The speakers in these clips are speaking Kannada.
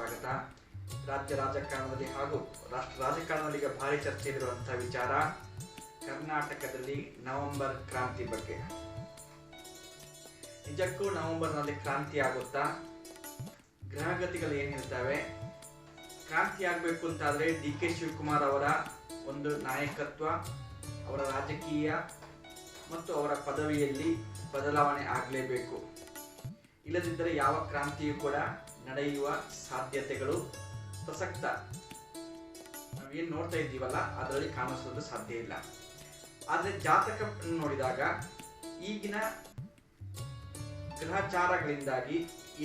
ಸ್ವಾಗತ. ರಾಜ್ಯ ರಾಜಕಾರಣದಲ್ಲಿ ಹಾಗೂ ರಾಷ್ಟ್ರ ರಾಜಕಾರಣದಲ್ಲಿ ಈಗ ಭಾರಿ ಇರುವಂತಹ ವಿಚಾರ ಕರ್ನಾಟಕದಲ್ಲಿ ನವೆಂಬರ್ ಕ್ರಾಂತಿ ಬಗ್ಗೆ. ನಿಜಕ್ಕೂ ನವೆಂಬರ್ನಲ್ಲಿ ಕ್ರಾಂತಿ ಆಗುತ್ತಾ? ಗ್ರಹಗತಿಗಳು ಏನ್ ಹೇಳ್ತವೆ? ಕ್ರಾಂತಿ ಆಗಬೇಕು ಅಂತಾದ್ರೆ ಡಿ ಕೆ ಶಿವಕುಮಾರ್ ಅವರ ಒಂದು ನಾಯಕತ್ವ, ಅವರ ರಾಜಕೀಯ ಮತ್ತು ಅವರ ಪದವಿಯಲ್ಲಿ ಬದಲಾವಣೆ ಆಗಲೇಬೇಕು. ಇಲ್ಲದಿದ್ದರೆ ಯಾವ ಕ್ರಾಂತಿಯೂ ಕೂಡ ನಡೆಯುವ ಸಾಧ್ಯತೆಗಳು ಪ್ರಸಕ್ತ. ನಾವೇನು ನೋಡ್ತಾ ಇದ್ದೀವಲ್ಲ, ಅದರಲ್ಲಿ ಕಾಣಿಸೋದು ಸಾಧ್ಯ ಇಲ್ಲ. ಆದರೆ ಜಾತಕ ನೋಡಿದಾಗ ಈಗಿನ ಗ್ರಹಚಾರಗಳಿಂದಾಗಿ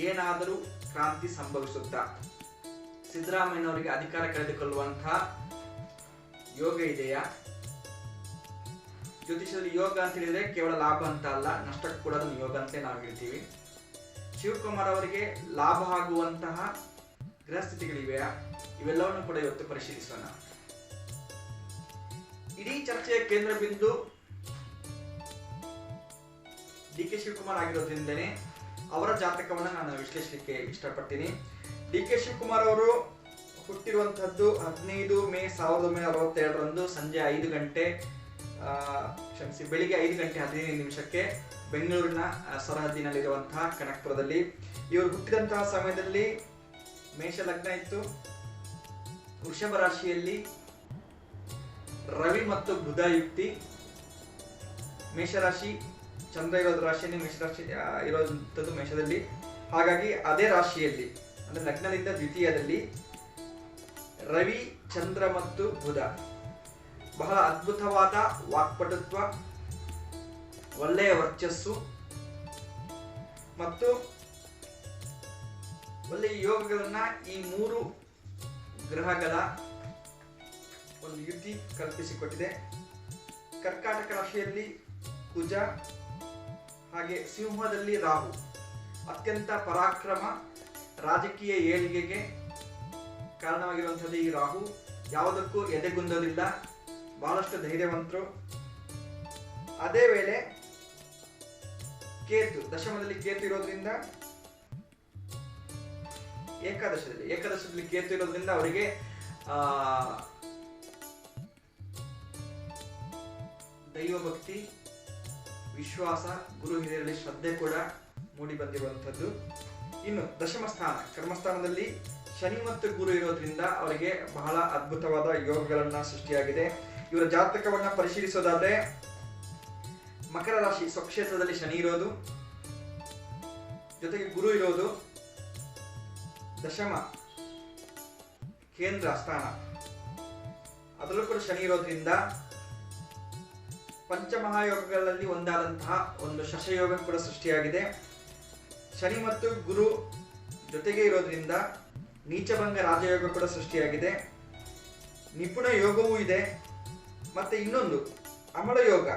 ಏನಾದರೂ ಕ್ರಾಂತಿ ಸಂಭವಿಸುತ್ತಾ? ಸಿದ್ದರಾಮಯ್ಯನವರಿಗೆ ಅಧಿಕಾರ ಕಳೆದುಕೊಳ್ಳುವಂತಹ ಯೋಗ ಇದೆಯಾ? ಜ್ಯೋತಿಷದಲ್ಲಿ ಯೋಗ ಅಂತ ಹೇಳಿದ್ರೆ ಕೇವಲ ಲಾಭ ಅಂತ ಅಲ್ಲ, ನಷ್ಟಕ್ಕೂ ಕೂಡ ಅದನ್ನು ಯೋಗ ಅಂತ ನಾವು ಹೇಳ್ತೀವಿ. ಶಿವಕುಮಾರ್ ಅವರಿಗೆ ಲಾಭ ಆಗುವಂತಹ ಗ್ರಹಸ್ಥಿತಿಗಳಿವೆಯಾ? ಇವೆಲ್ಲವನ್ನು ಕೂಡ ಇವತ್ತು ಪರಿಶೀಲಿಸೋಣ. ಇಡೀ ಚರ್ಚೆಯ ಕೇಂದ್ರ ಬಿಂದು ಡಿ ಕೆ ಶಿವಕುಮಾರ್ ಆಗಿರೋದ್ರಿಂದನೇ ಅವರ ಜಾತಕವನ್ನು ನಾನು ವಿಶ್ಲೇಷಿಸಲಿಕ್ಕೆ ಇಷ್ಟಪಡ್ತೀನಿ. ಡಿ ಕೆ ಶಿವಕುಮಾರ್ ಅವರು ಹುಟ್ಟಿರುವಂತಹದ್ದು ಹದಿನೈದು ಮೇ ಸಾವಿರದ ಒಂಬೈನೂರ ಅರವತ್ತೆರಡರಂದು ಸಂಜೆ ಐದು ಗಂಟೆ ಕ್ಷಮಿಸಿ, ಬೆಳಿಗ್ಗೆ ಐದು ಗಂಟೆ ಹದಿನೈದು ನಿಮಿಷಕ್ಕೆ ಬೆಂಗಳೂರಿನ ಸರಹದ್ದಿನಲ್ಲಿರುವಂತಹ ಕನಕಪುರದಲ್ಲಿ. ಇವರು ಹುಟ್ಟಿದಂತಹ ಸಮಯದಲ್ಲಿ ಮೇಷ ಲಗ್ನ ಇತ್ತು. ವೃಷಭ ರಾಶಿಯಲ್ಲಿ ರವಿ ಮತ್ತು ಬುಧ ಯುಕ್ತಿ. ಮೇಷರಾಶಿ ಚಂದ್ರ ಇರೋದು ರಾಶಿಯಲ್ಲಿ ಮೇಷರಾಶಿ ಇರೋದು ಮೇಷದಲ್ಲಿ. ಹಾಗಾಗಿ ಅದೇ ರಾಶಿಯಲ್ಲಿ, ಅಂದ್ರೆ ಲಗ್ನದಿಂದ ದ್ವಿತೀಯದಲ್ಲಿ ರವಿ, ಚಂದ್ರ ಮತ್ತು ಬುಧ. ಬಹಳ ಅದ್ಭುತವಾದ ವಾಕ್ಪಟುತ್ವ, ಒಳ್ಳೆಯ ವರ್ಚಸ್ಸು ಮತ್ತು ಒಳ್ಳೆಯ ಯೋಗಗಳನ್ನ ಈ ಮೂರು ಗ್ರಹಗಳ ಒಂದು ಯುತಿ ಕಲ್ಪಿಸಿಕೊಟ್ಟಿದೆ. ಕರ್ಕಾಟಕ ರಾಶಿಯಲ್ಲಿ ಕುಜ, ಹಾಗೆ ಸಿಂಹದಲ್ಲಿ ರಾಹು. ಅತ್ಯಂತ ಪರಾಕ್ರಮ ರಾಜಕೀಯ ಏಳಿಗೆಗೆ ಕಾರಣವಾಗಿರುವಂಥದ್ದು ಈ ರಾಹು. ಯಾವುದಕ್ಕೂ ಎದೆಗುಂದೋದಿಲ್ಲ ಬಹಳಷ್ಟು ಧೈರ್ಯವಂತರು. ಅದೇ ವೇಳೆ ಕೇತು, ದಶಮದಲ್ಲಿ ಕೇತು ಇರೋದ್ರಿಂದ, ಏಕಾದಶದಲ್ಲಿ ಏಕಾದಶದಲ್ಲಿ ಕೇತು ಇರೋದ್ರಿಂದ ಅವರಿಗೆ, ಆ ದೈವ ಭಕ್ತಿ ವಿಶ್ವಾಸ, ಗುರು ಹಿರಿಯರಲ್ಲಿ ಶ್ರದ್ಧೆ ಕೂಡ ಮೂಡಿ ಬಂದಿರುವಂಥದ್ದು. ಇನ್ನು ದಶಮ ಸ್ಥಾನ, ಕರ್ಮಸ್ಥಾನದಲ್ಲಿ ಶನಿ ಮತ್ತು ಗುರು ಇರೋದ್ರಿಂದ ಅವರಿಗೆ ಬಹಳ ಅದ್ಭುತವಾದ ಯೋಗಗಳನ್ನ ಸೃಷ್ಟಿಯಾಗಿದೆ. ಇವರ ಜಾತಕವನ್ನ ಪರಿಶೀಲಿಸೋದಾದ್ರೆ, ಮಕರ ರಾಶಿ ಸ್ವಕ್ಷೇತ್ರದಲ್ಲಿ ಶನಿ ಇರೋದು, ಜೊತೆಗೆ ಗುರು ಇರೋದು, ದಶಮ ಕೇಂದ್ರ ಸ್ಥಾನ. ಅದರಲ್ಲೂ ಕೂಡ ಶನಿ ಇರೋದ್ರಿಂದ ಪಂಚಮಹಾಯೋಗಗಳಲ್ಲಿ ಒಂದಾದಂತಹ ಒಂದು ಶಶಯೋಗ ಕೂಡ ಸೃಷ್ಟಿಯಾಗಿದೆ. ಶನಿ ಮತ್ತು ಗುರು ಜೊತೆಗೆ ಇರೋದ್ರಿಂದ ನೀಚಭಂಗ ರಾಜಯೋಗ ಕೂಡ ಸೃಷ್ಟಿಯಾಗಿದೆ. ನಿಪುಣ ಯೋಗವೂ ಇದೆ. ಮತ್ತೆ ಇನ್ನೊಂದು, ಅಮಲ ಯೋಗ.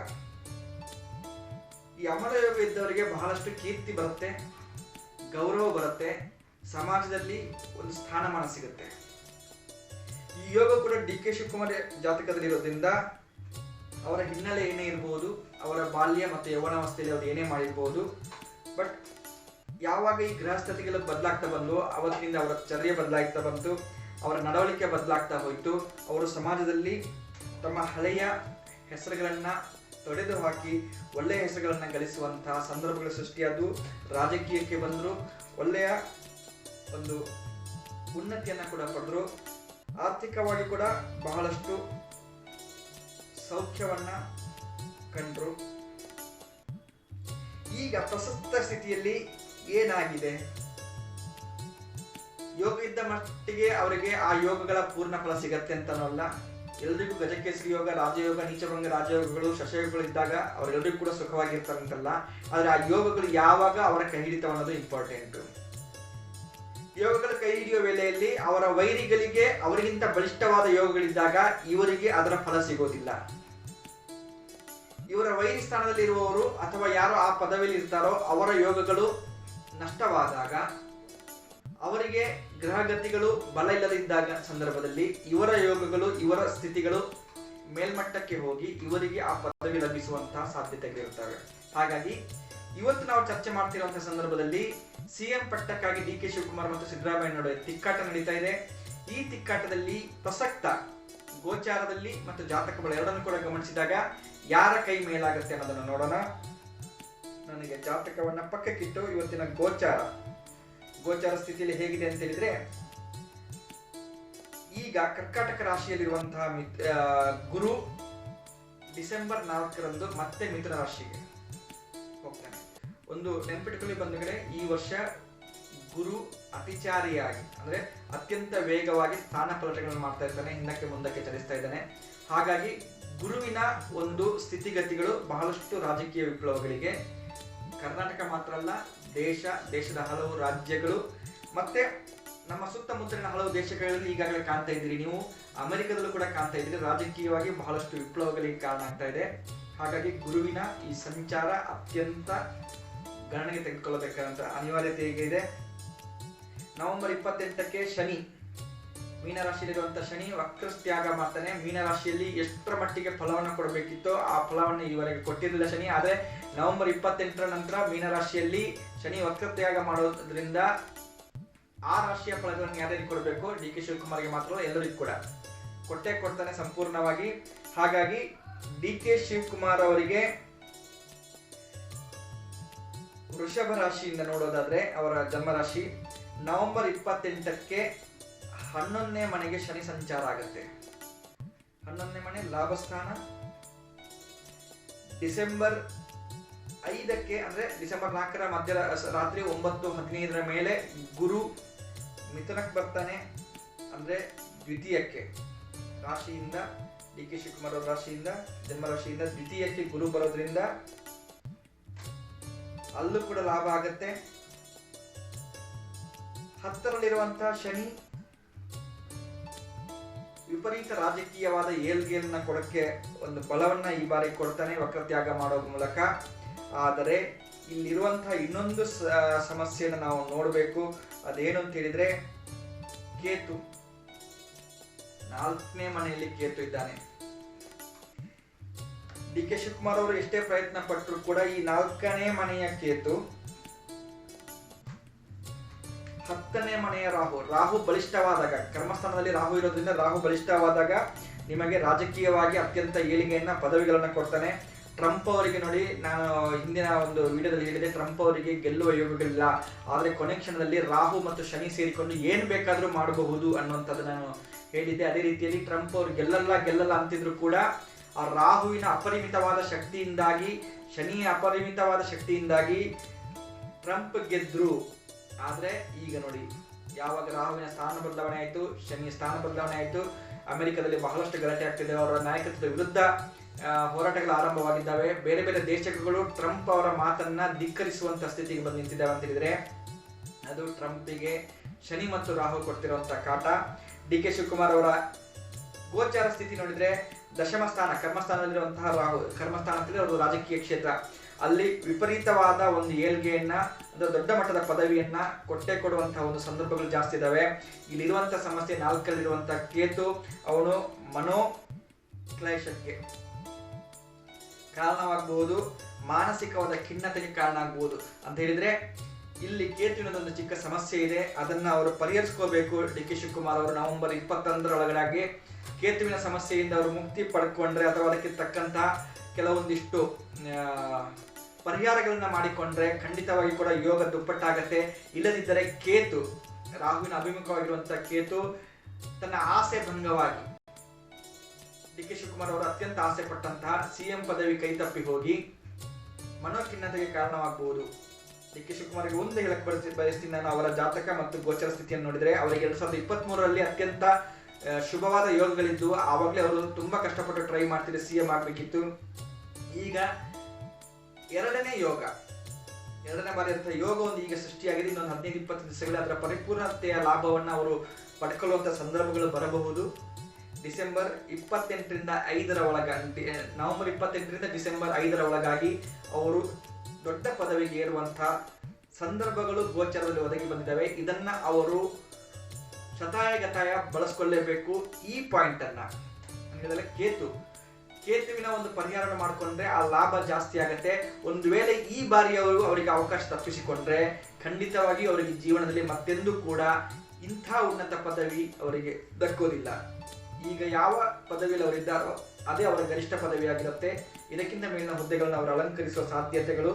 ಈ ಅಮಲ ಯೋಗ ಇದ್ದವರಿಗೆ ಬಹಳಷ್ಟು ಕೀರ್ತಿ ಬರುತ್ತೆ, ಗೌರವ ಬರುತ್ತೆ, ಸಮಾಜದಲ್ಲಿ ಒಂದು ಸ್ಥಾನಮಾನ ಸಿಗುತ್ತೆ. ಈ ಯೋಗ ಕೂಡ ಡಿ ಕೆ ಶಿವಕುಮಾರ್ ಜಾತಕದಲ್ಲಿರೋದ್ರಿಂದ ಅವರ ಹಿನ್ನೆಲೆ ಏನೇ ಇರಬಹುದು ಅವರ ಬಾಲ್ಯ ಮತ್ತು ಯೌವನಾವಸ್ಥೆಯಲ್ಲಿ ಅವರು ಏನೇ ಮಾಡಿರ್ಬೋದು, ಬಟ್ ಯಾವಾಗ ಈ ಗೃಹಸ್ಥಿತಿಗಳು ಬದಲಾಗ್ತಾ ಬಂದು ಅವತ್ತಿನಿಂದ ಅವರ ಚರ್ಯ ಬದಲಾಗ್ತಾ ಬಂತು, ಅವರ ನಡವಳಿಕೆ ಬದಲಾಗ್ತಾ ಹೋಯಿತು, ಅವರು ಸಮಾಜದಲ್ಲಿ ತಮ್ಮ ಹಳೆಯ ಹೆಸರುಗಳನ್ನ ತೊಡೆದು ಹಾಕಿ ಒಳ್ಳೆಯ ಹೆಸರುಗಳನ್ನ ಗಳಿಸುವಂತಹ ಸಂದರ್ಭಗಳು ಸೃಷ್ಟಿಯಾದವು ರಾಜಕೀಯಕ್ಕೆ ಬಂದರು ಒಳ್ಳೆಯ ಒಂದು ಉನ್ನತಿಯನ್ನ ಕೂಡ ಪಡೆದ್ರು ಆರ್ಥಿಕವಾಗಿ ಕೂಡ ಬಹಳಷ್ಟು ಸೌಖ್ಯವನ್ನ ಕಂಡ್ರು. ಈಗ ಪ್ರಸಕ್ತ ಸ್ಥಿತಿಯಲ್ಲಿ ಏನಾಗಿದೆ? ಯೋಗ ಇದ್ದ ಮಟ್ಟಿಗೆ ಅವರಿಗೆ ಆ ಯೋಗಗಳ ಪೂರ್ಣ ಫಲ ಸಿಗತ್ತೆ ಅಂತನಲ್ಲ ಎಲ್ರಿಗೂ ಗಜಕೇಸರಿ ಯೋಗ ರಾಜಯೋಗ, ನೀಚಭಂಗ, ರಾಜಯೋಗಗಳು, ಶಶಯೋಗಗಳು ಇದ್ದಾಗ ಅವರೆಲ್ಲರಿಗೂ ಕೂಡ ಸುಖವಾಗಿರ್ತಾರಂತಲ್ಲ ಆದ್ರೆ ಆ ಯೋಗಗಳು ಯಾವಾಗ ಅವರ ಕೈ ಹಿಡಿತಾವ ಅನ್ನೋದು ಇಂಪಾರ್ಟೆಂಟ್ ಯೋಗಗಳ ಕೈ ಹಿಡಿಯುವ ವೇಳೆಯಲ್ಲಿ ಅವರ ವೈರಿಗಳಿಗೆ, ಅವರಿಗಿಂತ ಬಲಿಷ್ಠವಾದ ಯೋಗಗಳಿದ್ದಾಗ ಇವರಿಗೆ ಅದರ ಫಲ ಸಿಗೋದಿಲ್ಲ. ಇವರ ವೈರಿ ಸ್ಥಾನದಲ್ಲಿ ಇರುವವರು ಅಥವಾ ಯಾರು ಆ ಪದವಿಯಲ್ಲಿ ಇರ್ತಾರೋ ಅವರ ಯೋಗಗಳು ನಷ್ಟವಾದಾಗ ಅವರಿಗೆ ಗ್ರಹಗತಿಗಳು ಬಲ ಇಲ್ಲದಿದ್ದಾಗ ಸಂದರ್ಭದಲ್ಲಿ ಇವರ ಯೋಗಗಳು, ಇವರ ಸ್ಥಿತಿಗಳು ಮೇಲ್ಮಟ್ಟಕ್ಕೆ ಹೋಗಿ ಇವರಿಗೆ ಆ ಪದವಿ ಲಭಿಸುವಂತಹ ಸಾಧ್ಯತೆಗಳಿರ್ತವೆ ಹಾಗಾಗಿ ಇವತ್ತು ನಾವು ಚರ್ಚೆ ಮಾಡ್ತಿರುವಂತಹ ಸಂದರ್ಭದಲ್ಲಿ ಸಿಎಂ ಪಟ್ಟಕ್ಕಾಗಿ ಡಿ ಕೆ ಶಿವಕುಮಾರ್ ಮತ್ತು ಸಿದ್ದರಾಮಯ್ಯ ನಡುವೆ ತಿಕ್ಕಾಟ ನಡೀತಾ ಇದೆ. ಈ ತಿಕ್ಕಾಟದಲ್ಲಿ ಪ್ರಸಕ್ತ ಗೋಚಾರದಲ್ಲಿ ಮತ್ತು ಜಾತಕಗಳು ಎರಡನ್ನು ಕೂಡ ಗಮನಿಸಿದಾಗ ಯಾರ ಕೈ ಮೇಲಾಗುತ್ತೆ ಅನ್ನೋದನ್ನು ನೋಡೋಣ. ನನಗೆ ಜಾತಕವನ್ನ ಪಕ್ಕಕ್ಕಿಟ್ಟು ಇವತ್ತಿನ ಗೋಚಾರ. ಗೋಚಾರ ಸ್ಥಿತಿಯಲ್ಲಿ ಹೇಗಿದೆ ಅಂತ ಹೇಳಿದ್ರೆ, ಈಗ ಕರ್ಕಾಟಕ ರಾಶಿಯಲ್ಲಿರುವಂತಹ ಗುರು ಡಿಸೆಂಬರ್ ನಾಲ್ಕರಂದು ಮತ್ತೆ ಮಿಥುನ ರಾಶಿಗೆ ಹೋಗ್ತಾನೆ. ಒಂದು ನೆನ್ಪಿಟ್ಕೊಳ್ಳಿ ಕಡೆ ಈ ವರ್ಷ ಗುರು ಅತಿಚಾರಿಯಾಗಿ, ಅಂದ್ರೆ ಅತ್ಯಂತ ವೇಗವಾಗಿ ಸ್ಥಾನ ಪಲಟಗಳನ್ನು ಮಾಡ್ತಾ ಇರ್ತಾನೆ, ಹಿಂದಕ್ಕೆ ಮುಂದಕ್ಕೆ ಚಲಿಸ್ತಾ ಇದ್ದಾನೆ. ಹಾಗಾಗಿ ಗುರುವಿನ ಒಂದು ಸ್ಥಿತಿಗತಿಗಳು ಬಹಳಷ್ಟು ರಾಜಕೀಯ ವಿಪ್ಲವಗಳಿಗೆ ಕರ್ನಾಟಕ ಮಾತ್ರ ಅಲ್ಲ ದೇಶ, ದೇಶದ ಹಲವು ರಾಜ್ಯಗಳು ಮತ್ತೆ ನಮ್ಮ ಸುತ್ತಮುತ್ತಲಿನ ಹಲವು ದೇಶಗಳಲ್ಲಿ ಈಗಾಗಲೇ ಕಾಣ್ತಾ ಇದ್ದೀರಿ ನೀವು. ಅಮೆರಿಕದಲ್ಲೂ ಕೂಡ ಕಾಣ್ತಾ ಇದ್ದೀರಿ. ರಾಜಕೀಯವಾಗಿ ಬಹಳಷ್ಟು ವಿಪ್ಲವಗಳಿಗೆ ಕಾರಣ ಆಗ್ತಾ ಇದೆ. ಹಾಗಾಗಿ ಗುರುವಿನ ಈ ಸಂಚಾರ ಅತ್ಯಂತ ಗಣನೆಗೆ ತೆಗೆದುಕೊಳ್ಳಬೇಕಾದಂತ ಅನಿವಾರ್ಯತೆ ಈಗ ಇದೆ. ನವೆಂಬರ್ ಇಪ್ಪತ್ತೆಂಟಕ್ಕೆ ಶನಿ. ಮೀನರಾಶಿಯಲ್ಲಿರುವಂತ ಶನಿ ವಕ್ರಸ್ತ್ಯಾಗ ಮಾಡ್ತಾನೆ. ಮೀನರಾಶಿಯಲ್ಲಿ ಎಷ್ಟರ ಮಟ್ಟಿಗೆ ಫಲವನ್ನು ಕೊಡಬೇಕಿತ್ತೋ ಆ ಫಲವನ್ನು ಈವರೆಗೆ ಕೊಟ್ಟಿರಲಿಲ್ಲ ಶನಿ. ಆದರೆ ನವೆಂಬರ್ ಇಪ್ಪತ್ತೆಂಟರ ನಂತರ ಮೀನರಾಶಿಯಲ್ಲಿ ಶನಿ ವಕ್ರತ್ಯಾಗ ಮಾಡೋದ್ರಿಂದ ಆ ರಾಶಿಯ ಫಲಗಳನ್ನು ಯಾರ್ಯಾರಿಗೆ ಕೊಡಬೇಕು ಡಿ ಕೆ ಶಿವಕುಮಾರ್ಗೆ ಮಾತ್ರ ಎಲ್ಲರಿಗೂ ಕೂಡ ಕೊಟ್ಟೆ ಕೊಡ್ತಾನೆ ಸಂಪೂರ್ಣವಾಗಿ. ಹಾಗಾಗಿ ಡಿ ಕೆ ಶಿವಕುಮಾರ್ ಅವರಿಗೆ ವೃಷಭ ರಾಶಿಯಿಂದ ನೋಡೋದಾದ್ರೆ ಅವರ ಜನ್ಮ ರಾಶಿ ನವೆಂಬರ್ ಇಪ್ಪತ್ತೆಂಟಕ್ಕೆ ಹನ್ನೊಂದನೇ ಮನೆಗೆ ಶನಿ ಸಂಚಾರ ಆಗುತ್ತೆ. ಹನ್ನೊಂದನೇ ಮನೆ ಲಾಭಸ್ಥಾನ. ಡಿಸೆಂಬರ್ ಐದಕ್ಕೆ, ಅಂದ್ರೆ ಡಿಸೆಂಬರ್ ನಾಲ್ಕರ ಮಧ್ಯ ರಾತ್ರಿ ಒಂಬತ್ತು ಹದಿನೈದರ ಮೇಲೆ ಗುರು ಮಿಥುನಕ್ಕೆ ಬರ್ತಾನೆ, ಅಂದ್ರೆ ದ್ವಿತೀಯಕ್ಕೆ. ರಾಶಿಯಿಂದ ಡಿ ಕೆ ಶಿವಕುಮಾರ್ ಅವರ ರಾಶಿಯಿಂದ, ಜನ್ಮ ರಾಶಿಯಿಂದ ದ್ವಿತೀಯಕ್ಕೆ ಗುರು ಬರೋದ್ರಿಂದ ಅಲ್ಲೂ ಕೂಡ ಲಾಭ ಆಗತ್ತೆ. ಹತ್ತರಲ್ಲಿರುವಂತಹ ಶನಿ ವಿಪರೀತ ರಾಜಕೀಯವಾದ ಏಳ್ಗೆಯನ್ನ ಕೊಡಕ್ಕೆ ಒಂದು ಬಲವನ್ನ ಈ ಬಾರಿ ಕೊಡ್ತಾನೆ ವಕ್ರತ್ಯಾಗ ಮಾಡೋ ಮೂಲಕ. ಆದರೆ ಇಲ್ಲಿರುವಂತಹ ಇನ್ನೊಂದು ಸಮಸ್ಯೆಯನ್ನು ನಾವು ನೋಡಬೇಕು. ಅದೇನು ಅಂತ ಹೇಳಿದ್ರೆ, ಕೇತು. ನಾಲ್ಕನೇ ಮನೆಯಲ್ಲಿ ಕೇತು ಇದ್ದಾನೆ. ಡಿ ಕೆ ಶಿವಕುಮಾರ್ ಅವರು ಎಷ್ಟೇ ಪ್ರಯತ್ನ ಪಟ್ಟರು ಕೂಡ ಈ ನಾಲ್ಕನೇ ಮನೆಯ ಕೇತು, ಹತ್ತನೇ ಮನೆಯ ರಾಹು. ರಾಹು ಬಲಿಷ್ಠವಾದಾಗ, ಕರ್ಮಸ್ಥಾನದಲ್ಲಿ ರಾಹು ಇರೋದ್ರಿಂದ ರಾಹು ಬಲಿಷ್ಠವಾದಾಗ ನಿಮಗೆ ರಾಜಕೀಯವಾಗಿ ಅತ್ಯಂತ ಏಳಿಗೆಯನ್ನ, ಪದವಿಗಳನ್ನ ಕೊಡ್ತಾನೆ. ಟ್ರಂಪ್ ಅವರಿಗೆ ನೋಡಿ, ನಾನು ಹಿಂದಿನ ಒಂದು ವಿಡಿಯೋದಲ್ಲಿ ಹೇಳಿದೆ ಟ್ರಂಪ್ ಅವರಿಗೆ ಗೆಲ್ಲುವ ಯೋಗಗಳಿಲ್ಲ. ಆದರೆ ಕೊನೆ ಕ್ಷಣದಲ್ಲಿ ರಾಹು ಮತ್ತು ಶನಿ ಸೇರಿಕೊಂಡು ಏನು ಬೇಕಾದರೂ ಮಾಡಬಹುದು ಅನ್ನುವಂಥದ್ದು ನಾನು ಹೇಳಿದ್ದೆ. ಅದೇ ರೀತಿಯಲ್ಲಿ ಟ್ರಂಪ್ ಅವರು ಗೆಲ್ಲಲ್ಲ ಗೆಲ್ಲಲ್ಲ ಅಂತಿದ್ರು ಕೂಡ ಆ ರಾಹುವಿನ ಅಪರಿಮಿತವಾದ ಶಕ್ತಿಯಿಂದಾಗಿ, ಶನಿಯ ಅಪರಿಮಿತವಾದ ಶಕ್ತಿಯಿಂದಾಗಿ ಟ್ರಂಪ್ ಗೆದ್ರು. ಆದರೆ ಈಗ ನೋಡಿ, ಯಾವಾಗ ರಾಹುವಿನ ಸ್ಥಾನ ಬದಲಾವಣೆ ಆಯಿತು, ಶನಿಯ ಸ್ಥಾನ ಬದಲಾವಣೆ ಆಯಿತು, ಅಮೆರಿಕದಲ್ಲಿ ಬಹಳಷ್ಟು ಗಲಾಟೆ ಆಗ್ತಿದೆ. ಅವರ ನಾಯಕತ್ವದ ವಿರುದ್ಧ ಹೋರಾಟಗಳು ಆರಂಭವಾಗಿದ್ದಾವೆ. ಬೇರೆ ಬೇರೆ ದೇಶಗಳು ಟ್ರಂಪ್ ಅವರ ಮಾತನ್ನ ಧಿಕ್ಕರಿಸುವಂತ ಸ್ಥಿತಿಗೆ ಬಂದು ನಿಂತಿದ್ದಾವೆ ಅಂತ ಹೇಳಿದ್ರೆ, ಅದು ಟ್ರಂಪಿಗೆ ಶನಿ ಮತ್ತು ರಾಹು ಕೊಡ್ತಿರುವಂತ ಕಾಟ. ಡಿ ಕೆ ಶಿವಕುಮಾರ್ ಅವರ ಗೋಚಾರ ಸ್ಥಿತಿ ನೋಡಿದ್ರೆ ದಶಮ ಸ್ಥಾನ, ಕರ್ಮಸ್ಥಾನದಲ್ಲಿರುವಂತಹ ರಾಹು, ಕರ್ಮಸ್ಥಾನ ಅಂತಂದ್ರೆ ಅವರು ರಾಜಕೀಯ ಕ್ಷೇತ್ರ. ಅಲ್ಲಿ ವಿಪರೀತವಾದ ಒಂದು ಏಳ್ಗೆಯನ್ನ ಅಂದ್ರೆ ದೊಡ್ಡ ಮಟ್ಟದ ಪದವಿಯನ್ನ ಕೊಟ್ಟೆ ಕೊಡುವಂತಹ ಒಂದು ಸಂದರ್ಭಗಳು ಜಾಸ್ತಿ ಇದಾವೆ ಇಲ್ಲಿರುವಂತಹ ಸಮಸ್ಯೆ ನಾಲ್ಕಲ್ಲಿರುವಂತಹ ಕೇತು, ಅವನು ಮನೋ ಕ್ಲೇಶಕ್ಕೆ ಕಾರಣವಾಗಬಹುದು, ಮಾನಸಿಕವಾದ ಖಿನ್ನತೆಗೆ ಕಾರಣ ಆಗಬಹುದು ಅಂತ ಹೇಳಿದ್ರೆ, ಇಲ್ಲಿ ಕೇತುವಿನದೊಂದು ಚಿಕ್ಕ ಸಮಸ್ಯೆ ಇದೆ. ಅದನ್ನ ಅವರು ಪರಿಹರಿಸ್ಕೋಬೇಕು. ಡಿ ಕೆ ಶಿವಕುಮಾರ್ ಅವರು ನವೆಂಬರ್ ಇಪ್ಪತ್ತೊಂದರ ಒಳಗಡೆ ಕೇತುವಿನ ಸಮಸ್ಯೆಯಿಂದ ಅವರು ಮುಕ್ತಿ ಪಡ್ಕೊಂಡ್ರೆ, ಅಥವಾ ಅದಕ್ಕೆ ತಕ್ಕಂತಹ ಕೆಲವೊಂದಿಷ್ಟು ಪರಿಹಾರಗಳನ್ನ ಮಾಡಿಕೊಂಡ್ರೆ ಖಂಡಿತವಾಗಿ ಕೂಡ ಯೋಗ ದುಪ್ಪಟ್ಟಾಗತ್ತೆ. ಇಲ್ಲದಿದ್ದರೆ ಕೇತು, ರಾಹುವಿನ ಅಭಿಮುಖವಾಗಿರುವಂತಹ ಕೇತು, ತನ್ನ ಆಸೆ ಭಂಗವಾಗಿ ಡಿ ಕೆ ಶಿವಕುಮಾರ್ ಅವರು ಅತ್ಯಂತ ಆಸೆ ಪಟ್ಟಂತಹ ಸಿಎಂ ಪದವಿ ಕೈತಪ್ಪಿ ಹೋಗಿ ಮನೋಖಿನ್ನತೆಗೆ ಕಾರಣವಾಗಬಹುದು ಡಿ ಕೆ ಶಿವಕುಮಾರ್ಗೆ ಒಂದು ಹೇಳಕ್ ಬಯಸ್- ಬಯಸ್ತೀನಿ ನಾನು ಅವರ ಜಾತಕ ಮತ್ತು ಗೋಚರ ಸ್ಥಿತಿಯನ್ನು ನೋಡಿದ್ರೆ ಅವರಿಗೆ ಎರಡ್ ಸಾವಿರದ ಇಪ್ಪತ್ತ್ ಮೂರರಲ್ಲಿ ಅತ್ಯಂತ ಶುಭವಾದ ಯೋಗಗಳಿದ್ದು ಆವಾಗಲೇ ಅವರು ತುಂಬಾ ಕಷ್ಟಪಟ್ಟು ಟ್ರೈ ಮಾಡ್ತಿದ್ರೆ ಸಿಎಂ ಆಗ್ಬೇಕಿತ್ತು. ಈಗ ಎರಡನೇ ಯೋಗ. ಎರಡನೇ ಬಾರಿ ಅಂತ ಯೋಗ ಒಂದು ಈಗ ಸೃಷ್ಟಿಯಾಗಿದೆ. ಇನ್ನೊಂದು ಹದಿನೈದು, ಇಪ್ಪತ್ತು ದಿವಸಗಳ ಅದರ ಪರಿಪೂರ್ಣತೆಯ ಲಾಭವನ್ನು ಅವರು ಪಡ್ಕೊಳ್ಳುವಂಥ ಸಂದರ್ಭಗಳು ಬರಬಹುದು. ಡಿಸೆಂಬರ್ ಇಪ್ಪತ್ತೆಂಟರಿಂದ ಐದರ ಒಳಗಾಗಿ ನವೆಂಬರ್ ಇಪ್ಪತ್ತೆಂಟರಿಂದ ಡಿಸೆಂಬರ್ ಐದರ ಒಳಗಾಗಿ ಅವರು ದೊಡ್ಡ ಪದವಿಗೆ ಏರುವಂತಹ ಸಂದರ್ಭಗಳು ಗೋಚರದಲ್ಲಿ ಒದಗಿ ಬಂದಿದ್ದಾವೆ. ಇದನ್ನ ಅವರು ಶತಾಯಗತಾಯ ಬಳಸ್ಕೊಳ್ಳೇಬೇಕು ಈ ಪಾಯಿಂಟ್ ಅನ್ನ. ಹೇಳಿದ್ರೆ ಕೇತು. ಕೇತುವಿನ ಒಂದು ಪರಿಹಾರ ಮಾಡಿಕೊಂಡ್ರೆ ಆ ಲಾಭ ಜಾಸ್ತಿ ಆಗುತ್ತೆ. ಒಂದು ವೇಳೆ ಈ ಬಾರಿ ಅವರು ಅವರಿಗೆ ಅವಕಾಶ ತಪ್ಪಿಸಿಕೊಂಡ್ರೆ ಖಂಡಿತವಾಗಿ ಅವರಿಗೆ ಜೀವನದಲ್ಲಿ ಮತ್ತೆಂದೂ ಕೂಡ ಇಂಥ ಉನ್ನತ ಪದವಿ ಅವರಿಗೆ ದಕ್ಕೋದಿಲ್ಲ. ಈಗ ಯಾವ ಪದವಿಯಲ್ಲಿ ಅವರಿದ್ದಾರೋ ಅದೇ ಅವರ ಗರಿಷ್ಠ ಪದವಿಯಾಗಿರುತ್ತೆ. ಇದಕ್ಕಿಂತ ಮೇಲಿನ ಹುದ್ದೆಗಳನ್ನು ಅವರು ಅಲಂಕರಿಸುವ ಸಾಧ್ಯತೆಗಳು.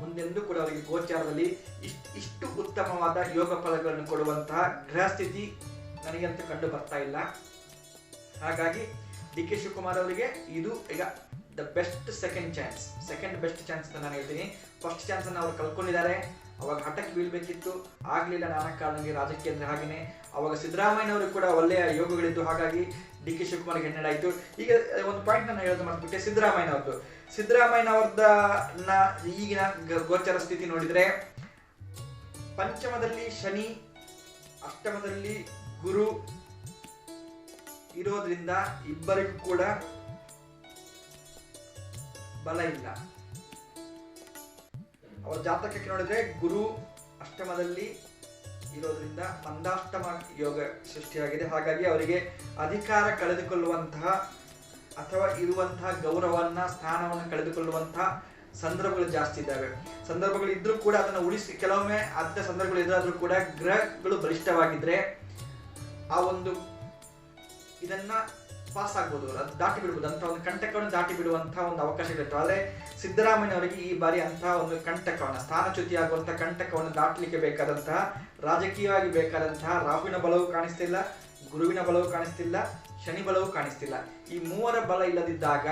ಮುಂದೆಂದೂ ಕೂಡ ಅವರಿಗೆ ಗೋಚಾರದಲ್ಲಿ ಇಷ್ಟು ಇಷ್ಟು ಉತ್ತಮವಾದ ಯೋಗ ಫಲಗಳನ್ನು ಕೊಡುವಂತಹ ಗೃಹ ಸ್ಥಿತಿ ನನಗಂತೂ ಕಂಡು ಬರ್ತಾ ಇಲ್ಲ. ಹಾಗಾಗಿ ಡಿ ಕೆ ಶಿವಕುಮಾರ್ ಅವರಿಗೆ ಇದು ಈಗ the best second chance second best chance ಅಂತ ನಾನು ಹೇಳ್ತೀನಿ. ಫಸ್ಟ್ ಚಾನ್ಸ್ ಅನ್ನು ಅವ್ರು ಕಳ್ಕೊಂಡಿದ್ದಾರೆ. ಅವಾಗ ಹಠಕ್ಕೆ ಬೀಳ್ಬೇಕಿತ್ತು. ಆಗ್ಲಿಲ್ಲ ನಾನಾ ಕಾರಣಕ್ಕೆ ರಾಜಕೀಯ ಅಂದ್ರೆ ಹಾಗೇನೆ. ಅವಾಗ ಸಿದ್ದರಾಮಯ್ಯನವರು ಕೂಡ ಒಳ್ಳೆಯ ಯೋಗಗಳಿದ್ದು ಹಾಗಾಗಿ ಡಿ ಕೆ ಶಿವಕುಮಾರ್ಗೆ ಹಿನ್ನಡೆ ಆಯ್ತು ಈಗ ಒಂದು ಪಾಯಿಂಟ್ ನಾನು ಹೇಳೋದು ಮಾಡ್ಬಿಟ್ಟೆ ಸಿದ್ದರಾಮಯ್ಯನವ್ರದ್ದು. ಸಿದ್ದರಾಮಯ್ಯನವ್ರದ ಈಗಿನ ಗೋಚರ ಸ್ಥಿತಿ ನೋಡಿದ್ರೆ ಪಂಚಮದಲ್ಲಿ ಶನಿ, ಅಷ್ಟಮದಲ್ಲಿ ಗುರು ಇರೋದ್ರಿಂದ ಇಬ್ಬರಿಗೂ ಕೂಡ ಬಲ ಇಲ್ಲ. ಅವರ ಜಾತಕಕ್ಕೆ ನೋಡಿದ್ರೆ ಗುರು ಅಷ್ಟಮದಲ್ಲಿ ಇರೋದ್ರಿಂದ ಮಂದಾಷ್ಟಮ ಯೋಗ ಸೃಷ್ಟಿಯಾಗಿದೆ. ಹಾಗಾಗಿ ಅವರಿಗೆ ಅಧಿಕಾರ ಕಳೆದುಕೊಳ್ಳುವಂತಹ ಅಥವಾ ಇರುವಂತಹ ಗೌರವನ್ನ ಸ್ಥಾನವನ್ನು ಕಳೆದುಕೊಳ್ಳುವಂತಹ ಸಂದರ್ಭಗಳು ಜಾಸ್ತಿ ಇದ್ದಾವೆ. ಸಂದರ್ಭಗಳು ಇದ್ರೂ ಕೂಡ ಅದನ್ನು ಉಳಿಸಿ, ಕೆಲವೊಮ್ಮೆ ಅಂಥ ಸಂದರ್ಭಗಳು ಇದಾದ್ರೂ ಕೂಡ ಗ್ರಹಗಳು ಬಲಿಷ್ಠವಾಗಿದ್ರೆ ಆ ಒಂದು ಇದನ್ನ ಪಾಸ್ ಆಗ್ಬೋದು. ಅದು ದಾಟಿ ಬಿಡ್ಬೋದು. ಅಂತ ಒಂದು ಕಂಟಕವನ್ನು ದಾಟಿ ಬಿಡುವಂತಹ ಒಂದು ಅವಕಾಶಗಳಿರ್ತವೆ. ಆದರೆ ಸಿದ್ದರಾಮಯ್ಯ ಅವರಿಗೆ ಈ ಬಾರಿ ಅಂತಹ ಒಂದು ಕಂಟಕವನ್ನು ಸ್ಥಾನಚ್ಯುತಿ ಆಗುವಂತಹ ಕಂಟಕವನ್ನು ದಾಟಲಿಕ್ಕೆ ಬೇಕಾದಂತಹ ರಾಜಕೀಯವಾಗಿ ಬೇಕಾದಂತಹ ರಾಹುವಿನ ಬಲವು ಕಾಣಿಸ್ತಿಲ್ಲ, ಗುರುವಿನ ಬಲವು ಕಾಣಿಸ್ತಿಲ್ಲ, ಶನಿ ಬಲವು ಕಾಣಿಸ್ತಿಲ್ಲ. ಈ ಮೂವರ ಬಲ ಇಲ್ಲದಿದ್ದಾಗ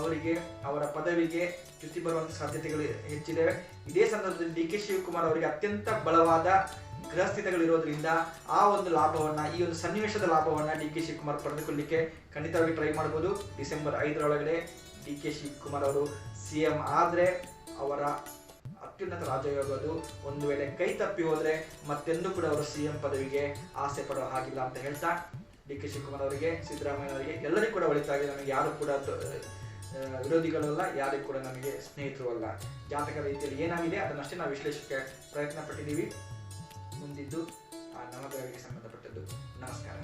ಅವರಿಗೆ, ಅವರ ಪದವಿಗೆ ಚ್ಯುತಿ ಬರುವಂಥ ಸಾಧ್ಯತೆಗಳು ಹೆಚ್ಚಿದೆ ಇದೇ ಸಂದರ್ಭದಲ್ಲಿ ಡಿ ಕೆ ಶಿವಕುಮಾರ್ ಅವರಿಗೆ ಅತ್ಯಂತ ಬಲವಾದ ಗ್ರಹಸ್ಥಿತಿಗಳಿರೋದ್ರಿಂದ ಆ ಒಂದು ಲಾಭವನ್ನ, ಈ ಒಂದು ಸನ್ನಿವೇಶದ ಲಾಭವನ್ನ ಡಿ ಕೆ ಶಿವಕುಮಾರ್ ಪಡೆದುಕೊಳ್ಳಿಕ್ಕೆ ಖಂಡಿತವಾಗಿ ಟ್ರೈ ಮಾಡಬಹುದು ಡಿಸೆಂಬರ್ ಐದರೊಳಗಡೆ ಡಿ ಕೆ ಶಿವಕುಮಾರ್ ಅವರು ಸಿ ಎಂ ಆದ್ರೆ ಅವರ ಅತ್ಯುನ್ನತ ರಾಜಯೋಗದು ಒಂದು ವೇಳೆ ಕೈ ತಪ್ಪಿ ಹೋದರೆ ಮತ್ತೆಂದೂ ಕೂಡ ಅವರು ಸಿ ಎಂ ಪದವಿಗೆ ಆಸೆ ಪಡೋ ಹಾಗಿಲ್ಲ ಅಂತ ಹೇಳ್ತಾ ಡಿ ಕೆ ಶಿವಕುಮಾರ್ ಅವರಿಗೆ, ಸಿದ್ದರಾಮಯ್ಯ ಅವರಿಗೆ, ಎಲ್ಲರಿಗೂ ಕೂಡ ಒಳಿತಾಗಿ ನಮಗೆ ಯಾರು ಕೂಡ ವಿರೋಧಿಗಳಲ್ಲ ಯಾರಿಗೂ ಕೂಡ ನಮಗೆ ಸ್ನೇಹಿತರು ಅಲ್ಲ. ಜಾತಕ ರೀತಿಯಲ್ಲಿ ಏನಾಗಿದೆ ಅದನ್ನಷ್ಟೇ ನಾವು ವಿಶ್ಲೇಷಕ್ಕೆ ಪ್ರಯತ್ನ ಪಟ್ಟಿದ್ದೀವಿ ಮುಂದಿದ್ದು ಆ ನವಗ್ರಹಕ್ಕೆ ಸಂಬಂಧಪಟ್ಟದ್ದು. ನಮಸ್ಕಾರ.